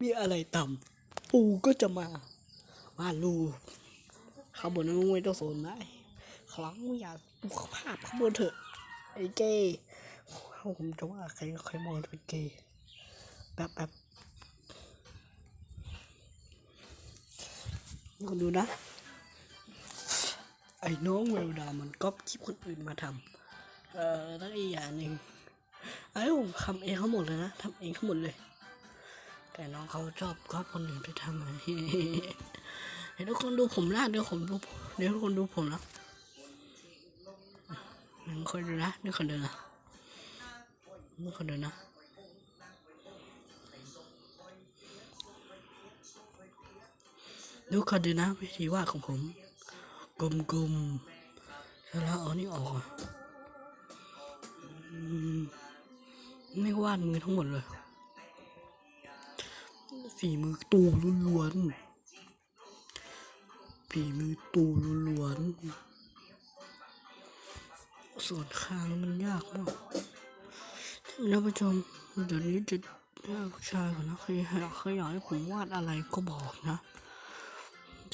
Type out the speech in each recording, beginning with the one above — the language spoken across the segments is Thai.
มีอะไรต่ำปูก็จะมาวาดรูปข้าบนนั้นไม่ต้องสนได้ครั้งอยากดูภาพข้าบนเถอะ ไอ้เกย์ผมจะว่าใครใครมองเป็นเกย์แป๊บแป๊บนี่คนดูนะ ไอ้น้องเวลดามันก๊อปคลิปคนอื่นมาทำเอ่อแล้วอีกอย่างหนึ่งไอ้ผมทำเองทั้งหมดเลยนะทำเองทั้งหมดเลย แต่น้องเขาชอบก๊อปคนอื่นไปทำอะไรเห็นทุกคนดูผมนะเดี๋ยวผมดูเดี๋ยวทุกคนดูผมนะหนึ่งคนดูนะหนึ่งคนดูนะหนึ่งคนดูนะดูคนดูนะวิธีวาดของผมกลมๆแล้วเอานี่ออกอะไม่วาดมือทั้งหมดเลย ฝีมือตูล้วนๆฝีมือตูล้วนๆส่วนคางมันยากมากท่านผู้ชมเดี๋ยวนี้จะเลือกชายก่อนนะใครอยากใครอยากให้ผมวาดอะไรก็บอกนะ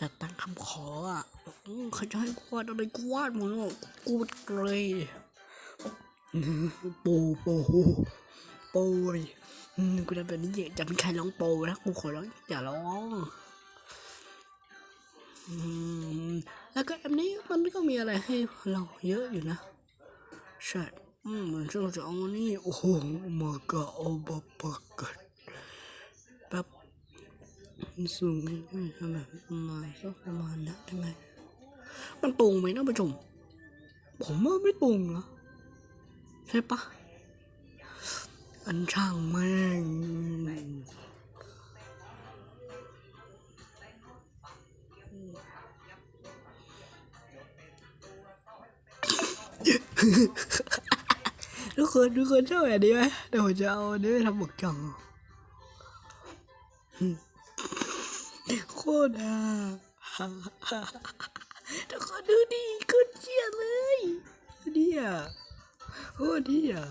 จัดตั้งคำขออะอืมใครจะให้กวาดอะไรกูวาดหมดอะกูเลยโปโปโปยอืม กูทำแบบนี้อย่าเป็นใครร้องโปนะกูขอร้องอย่าร้องอืมแล้วก็แอปนี้มันก็มีอะไรให้เราเยอะอยู่นะใช่อืมมันช่างจะเอานี่โอ้โหมากะโอบะปะกัดแป๊บสูงนิดหน่ทำแบบประมาณสักประมาณนั้นได้ไหมมันตรงไหมนะผู้ชมผมว่าไม่ตรงนะใช่ปะ อันช่างแม่งทุกคนทุกคนชอบแบบนี้ไหมเดี๋ยวผมจะเอาอันนี้ไปทำบกจังโคตรอะทุกคนดูดิโคตรเชี่ยเลยดูดิอะโคตรดีอะ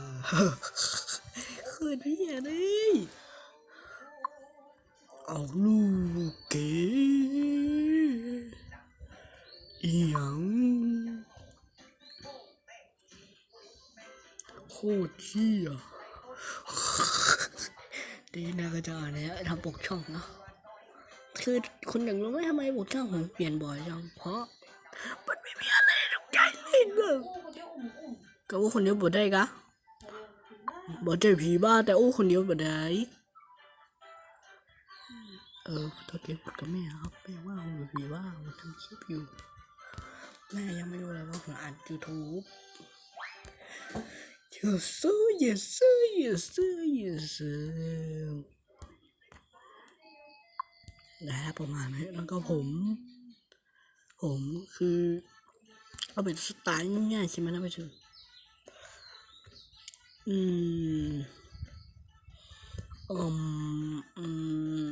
คือที่เลยเอาลูกเก๋อีหยังโคตรเที่ยดีนะก็จะอ่าเนี้ยทำปกช่องเนอะคือคุณอย่ากรู้ไหมทำไมปกช่องผมเปลี่ยนบ่อยจังเพราะมันไม่มีอะไรถูกใจเล่นเลยก็ว่าคนเดียวบ่ได้กะ บ่เจอผีบ้าแต่อู้คนเดียวบ่ได้เออตอนเก็บกับแม่ครับแม่ว่าผมผีบ้าผมทำคลิปอยู่ แม่ยังไม่รู้เลยว่าผมอ่านยูทูบเยสซื้อเยสซื้อเยสซื้อเยสซื้อนะประมาณนี้แล้วก็ผม ผมคือเอาเป็นสไตล์ง่ายๆใช่ไหมนะไม่ใช่ อืมอืมอืม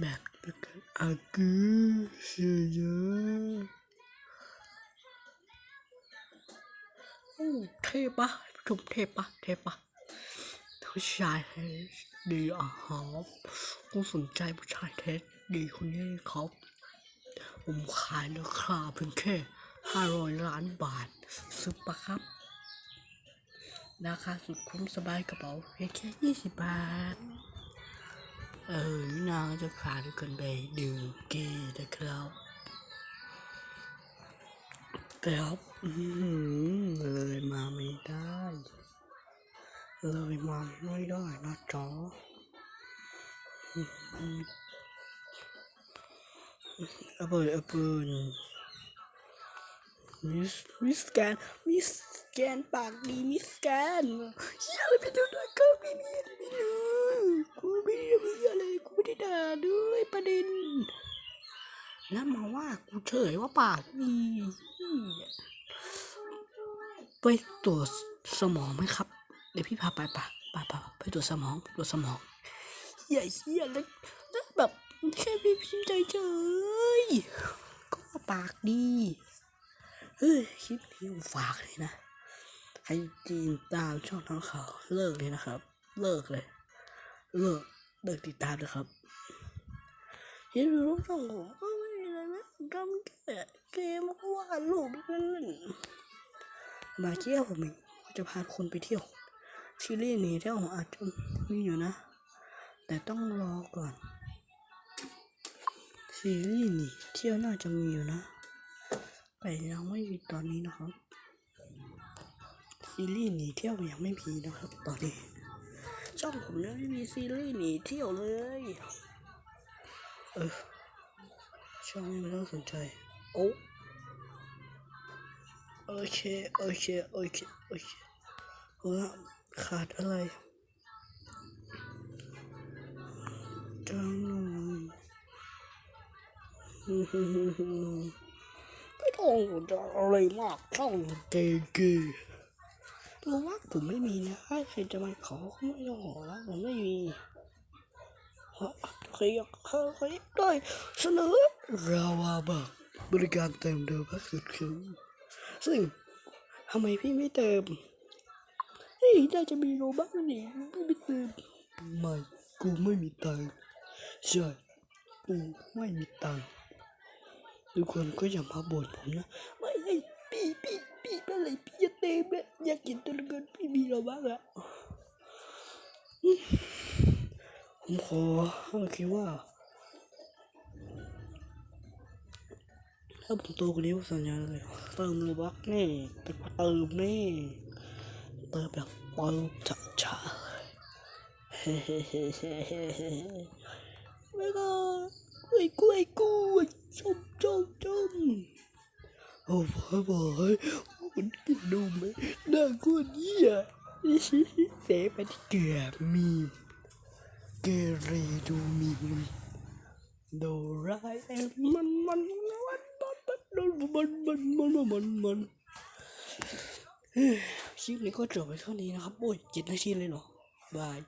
แบบนี้กันอากูเสียโอ้เทปะชมเทปะเทปะผู้ชายเทสดีอะครับกูสนใจผู้ชายเทสดีคนนี้ครับ ผมขายราคาเพียงแค่ ห้าร้อยล้านบาทซื้อปะครับราคาสุดคุ้มสบายกระเป๋าเพียงแค่ยี่สิบบาท เออนี่นางจะพาทุกคนไปดื่มเกย์นะครับแต่ครับเลยมาไม่ได้ เลยมาไม่ได้นะจ๊อเอเปิดเอเปิด มิสมิสแกนมิสแกนปากดีมิสแกนเฮียอะไรไม่รู้ด้วยก็ไม่มีอะไรไม่รู้กูไม่ได้มีอะไรกูไม่ได้ด่าด้วยประเด็นแล้วมาว่ากูเฉยว่าปากดีไปตรวจสมองไหมครับเดี๋ยวพี่พาไปปะไปปะไปตรวจสมองตรวจสมองเฮียเฮียแล้วแล้วแบบแค่พี่พิมพ์ใจเฉยก็ปากดี เฮ้ยคลิปนี้ผมฝากเลยนะให้จีนตามช่องทางเขาเลิกเลยนะครับ เลิกเลยเออเลิกติดตามนะครับเห็นรูปช่องผมก็ไม่มีอะไรนะทำแค่เกมวาดรูปนั่นนั่นมาเที่ยวผมเองจะพาคนไปเที่ยวซีรีส์นี้เที่ยวอาจจะมีอยู่นะ แต่ต้องรอก่อนซีรีส์นี่เที่ยวน่าจะมีอยู่นะ แต่ยังไม่มีตอนนี้นะครับ ซีรีส์หนีเที่ยวยังไม่มีนะครับตอนนี้ช่องผมยังไม่มีซีรีส์หนีเที่ยวเลย เออช่องนี้ไม่ต้องสนใจโอ้โอเคโอเคโอเคโอเคเอาะขาดอะไรจังหน่อยไม่ ต้องอะไรมากช่องเกย์เกย์รู้ว่าผมไม่มีนะใครจะมาขอก็ไม่ต้องขอแล้วผมไม่มีเพราะใครอยากเข้าใครได้เสนอราวาบักบริการเติมเดิมพักสุดคุ้มซึ่งทำไมพี่ไม่เติมเฮ้ยน่าจะมีโลบ้างนี่พี่ไม่เติมไม่กูไม่มีตังค์ใช่กูไม่มีตังค์ ทุกคนก็อย่ามาบ่นผมนะไม่ไอ้พี่พี่พี่เป็นไรพี่จะเต็มเลยอยากกินตัวเงินพี่มีเราบ้างอะผมขอคิดว่าถ้าผมโตกว่านี้ผมสัญญาเลยเติมโลบักแน่แต่ก็เติมแน่เติมแบบเติมช้าช้าเฮ้เฮ้เฮ้เฮ้เฮ้เฮ้ไม่ก็กล้วยกล้วยกล้วยชมชมชม โอ้บอบอยมันกินดูไหมน่ากลัวเนี่ยเสไปที่เกือบมีเกเรดูมีมโดราเอมอนมันมันมันมันมันมันมันมันมันเฮ้ยคลิปนี้ก็จบไปเท่านี้นะครับ โอ้ยเจ็ดนาทีเลยเหรอบาย